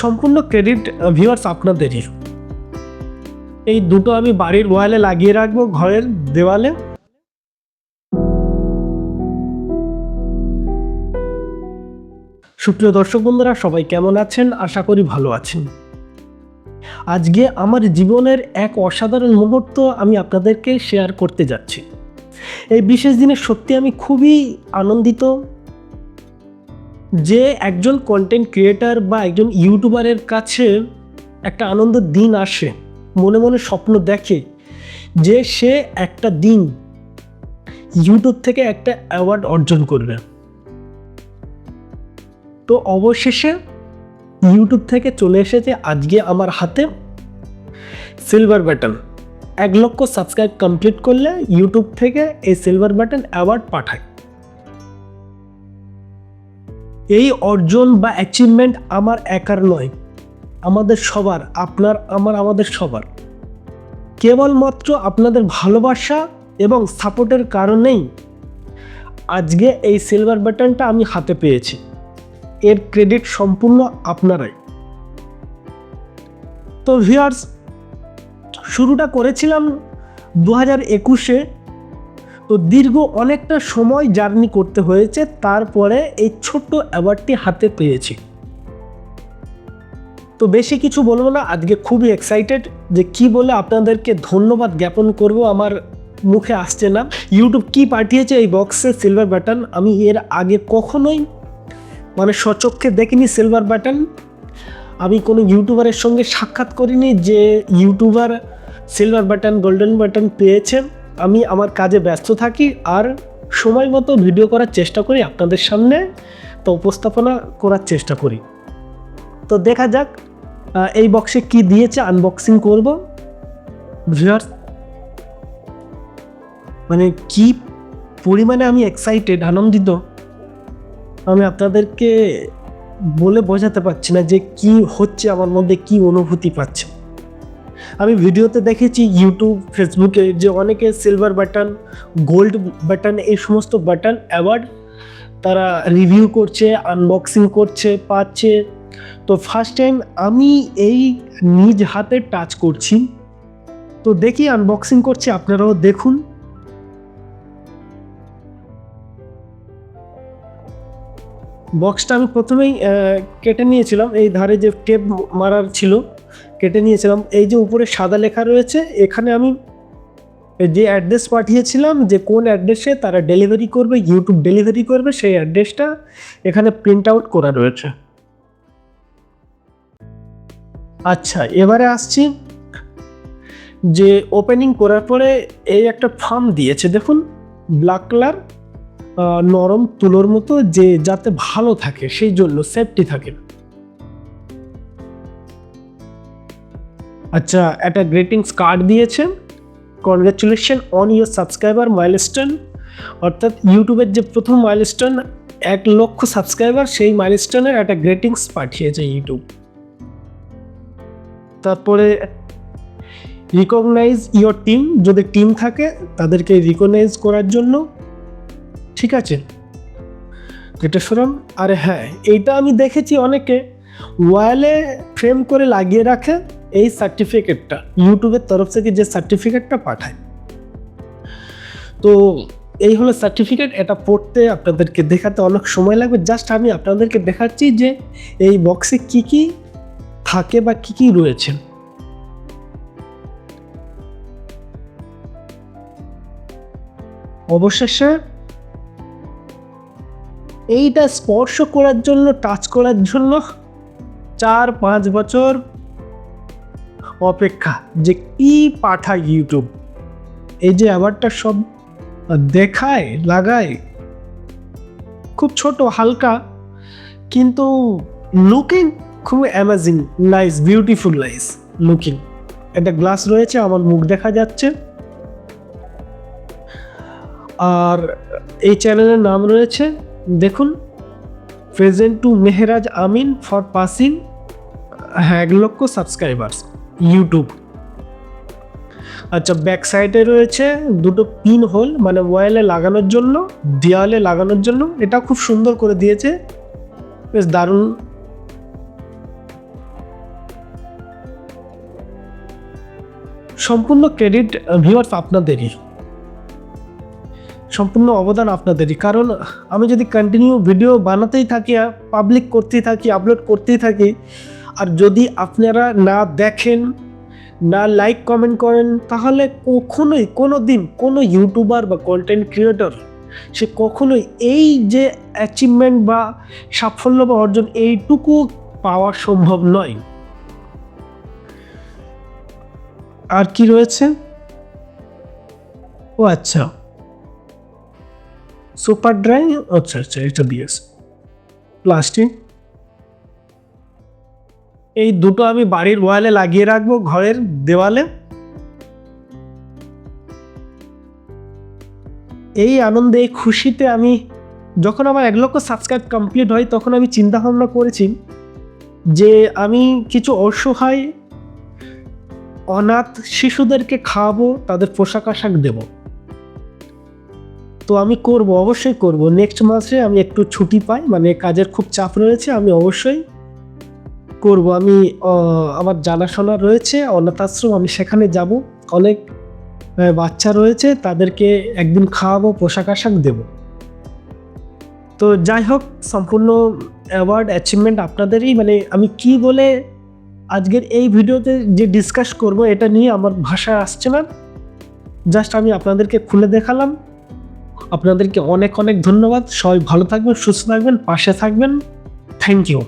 সম্পূর্ণ credit viewers আপনাদেরই এই দুটো আমি বাড়ির ওয়ালে লাগিয়ে রাখব ঘরের দেওয়ালে। সুপ্রিয় দর্শক বন্ধুরা, সবাই কেমন আছেন? আশা করি ভালো আছেন। আজকে আমার জীবনের এক অসাধারণ মুহূর্ত আমি আপনাদেরকে শেয়ার করতে যাচ্ছি। এই বিশেষ দিনে সত্যি আমি খুবই আনন্দিত যে একজন কন্টেন্ট ক্রিয়েটার বা একজন ইউটিউবারের কাছে একটা আনন্দ দিন আসে, মনে মনে স্বপ্ন দেখে যে সে একটা দিন ইউটিউব থেকে একটা অ্যাওয়ার্ড অর্জন করবে। তো অবশেষে ইউটিউব থেকে চলে এসেছে আজকে আমার হাতে সিলভার ব্যাটন এক লক্ষ সাবস্ক্রাইব কমপ্লিট করলে ইউটিউব থেকে এই সিলভার ব্যাটন অ্যাওয়ার্ড পাঠায়। এই অর্জন বা অ্যাচিভমেন্ট আমার একার নয়, আমাদের সবার, আপনার, আমার, আমাদের সবার। কেবলমাত্র আপনাদের ভালোবাসা এবং সাপোর্টের কারণেই আজকে এই সিলভার বাটনটা আমি হাতে পেয়েছি। এর ক্রেডিট সম্পূর্ণ আপনারাই। তো ভিউয়ার্স শুরুটা করেছিলাম দু হাজার একুশে তো দীর্ঘ অনেকটা সময় জার্নি করতে হয়েছে, তারপরে এই ছোট্ট অ্যাওয়ার্ডটি হাতে পেয়েছি। তো বেশি কিছু বলব না, আজকে খুবই এক্সাইটেড যে কি বলে আপনাদেরকে ধন্যবাদ জ্ঞাপন করব, আমার মুখে আসছে না। ইউটিউব কি পাঠিয়েছে এই বক্সে সিলভার বাটন আমি এর আগে কখনোই মানে সচক্ষে দেখিনি সিলভার বাটন আমি কোনো ইউটিউবারের সঙ্গে সাক্ষাৎ করিনি যে YouTuber silver button golden button পেয়েছেন আমি আমার কাজে ব্যস্ত থাকি আর সময় মতো ভিডিও করার চেষ্টা করি আপনাদের সামনে, তো উপস্থাপনা করার চেষ্টা করি। তো দেখা যাক এই বক্সে কি দিয়েছে আনবক্সিং করব। ভিউয়ার্স মানে কি পরিমাণে আমি এক্সাইটেড আনন্দিত, আমি আপনাদেরকে বলে বোঝাতে পারছি না যে কি হচ্ছে, আমার মধ্যে কি অনুভূতি পাচ্ছে। আমি ভিডিওতে দেখেছি ইউটিউব ফেসবুকে যে অনেকে সিলভার বাটন গোল্ড বাটন এই সমস্ত বাটন অ্যাওয়ার্ড তারা রিভিউ করছে আনবক্সিং করছে, পাচ্ছে। তো ফার্স্ট টাইম আমি এই নিজ হাতে টাচ করছি। তো দেখি আনবক্সিং করছি, আপনারাও দেখুন। বক্সটা আমি প্রথমেই কেটে নিয়েছিলাম। এই ধারে যে টেপ মারার ছিল কেটে নিয়েছিলাম। এই যে উপরে সাদা লেখা রয়েছে, এখানে আমি যে অ্যাড্রেস পাঠিয়েছিলাম, যে কোন অ্যাড্রেসে তারা ডেলিভারি করবে ইউটিউব ডেলিভারি করবে, সেই অ্যাড্রেসটা এখানে প্রিন্ট আউট করা রয়েছে। আচ্ছা এবারে আসছি যে ওপেনিং করার পরে এই একটা ফার্ম দিয়েছে। দেখুন ব্ল্যাক কালার নরম তুলোর মতো যে যাতে ভালো থাকে, সেই জন্য সেফটি থাকে। আচ্ছা একটা গ্রেটিংস কার্ড দিয়েছেন। Congratulation on your subscriber milestone অর্থাৎ ইউটিউবের যে প্রথম মাইলস্টোন এক লক্ষ সাবস্ক্রাইবার সেই মাইলস্টোনের একটা গ্রেটিংস পাঠিয়েছে ইউটিউব। তারপরে রিকগনাইজ ইয়োর টিম যদি টিম থাকে, তাদেরকে রিকগনাইজ করার জন্য। ঠিক আছে? সরম আরে হ্যাঁ এইটা আমি দেখেছি অনেকে। ওয়ালে ফ্রেম করে লাগিয়ে রাখে। এই সার্টিফিকেটটা ইউটিউবের তরফ থেকে যে সার্টিফিকেটটা পাঠায়। তো এই হলো সার্টিফিকেট এটা পড়তে আপনাদেরকে দেখাতে অনেক সময় লাগবে। জাস্ট আমি আপনাদেরকে দেখাচ্ছি যে এই বক্সে কি কি থাকে বা কি কি রয়েছে। অবশেষে এইটা স্পর্শ করার জন্য টাচ করার জন্য চার পাঁচ বছর অপেক্ষা যে কি পাঠায় ইউটিউব। এই যে অ্যাওয়ার্ডটা সব দেখায়, লাগায়, খুব ছোট, হালকা, কিন্তু লুকিং খুব amazing nice beautiful nice looking একটা গ্লাস রয়েছে, আমার মুখ দেখা যাচ্ছে। আর এই চ্যানেলের নাম রয়েছে, দেখুন present to Mehraj Amin for passing হ্যাঁ এক লক্ষ সাবস্ক্রাইবার্স ইউটিউব। আচ্ছা ব্যাক সাইডে রয়েছে দুটো পিন হোল মানে ওয়ালে লাগানোর জন্য, দেওয়ালে লাগানোর জন্য। এটা খুব সুন্দর করে দিয়েছে। বেশ দারুণ। সম্পূর্ণ ক্রেডিট ভিউয়ার্স আপনাদেরই। সম্পূর্ণ অবদান আপনাদেরই। কারণ আমি যদি কন্টিনিউ ভিডিও বানাতেই থাকি পাবলিক করতেই থাকি আপলোড করতেই থাকি আর যদি আপনারা না দেখেন, না লাইক কমেন্ট করেন, তাহলে কখনোই কোনো দিন কোনো ইউটিউবার বা কন্টেন্ট ক্রিয়েটর সে কখনোই এই যে অ্যাচিভমেন্ট বা সাফল্য বা অর্জন এইটুকু পাওয়া সম্ভব নয়। আর কি রয়েছে? ও আচ্ছা। সুপার ড্রাই আচ্ছা আচ্ছা এটা দিয়েছে প্লাস্টিক এই দুটো আমি বাড়ির ওয়ালে লাগিয়ে রাখব ঘরের দেওয়ালে। এই আনন্দে, এই খুশিতে আমি যখন আমার এক লক্ষ সাবস্ক্রাইব কমপ্লিট হয়, তখন আমি চিন্তা ভাবনা করেছি যে আমি কিছু অসহায়, অনাথ শিশুদেরকে খাওয়াবো, তাদের পোশাক আশাক দেব। তো আমি করব, অবশ্যই করব। নেক্সট মাসে আমি একটু ছুটি পাই মানে কাজের খুব চাপ রয়েছে, আমি অবশ্যই করব, আমি আমার জানাশোনা রয়েছে, অনাথ আশ্রম, আমি সেখানে যাব। অনেক বাচ্চা রয়েছে, তাদেরকে একদিন খাওয়াবো, পোশাক আশাক দেব। তো যাই হোক, সম্পূর্ণ অ্যাওয়ার্ড অ্যাচিভমেন্ট আপনাদেরই মানে আমি কি বলে আজকের এই ভিডিওতে যে ডিসকাস করব, এটা নিয়ে আমার ভাষায় আসছে না। জাস্ট আমি আপনাদেরকে খুলে দেখালাম। আপনাদেরকে অনেক অনেক ধন্যবাদ। সবাই ভালো থাকবেন, সুস্থ থাকবেন, পাশে থাকবেন। Thank you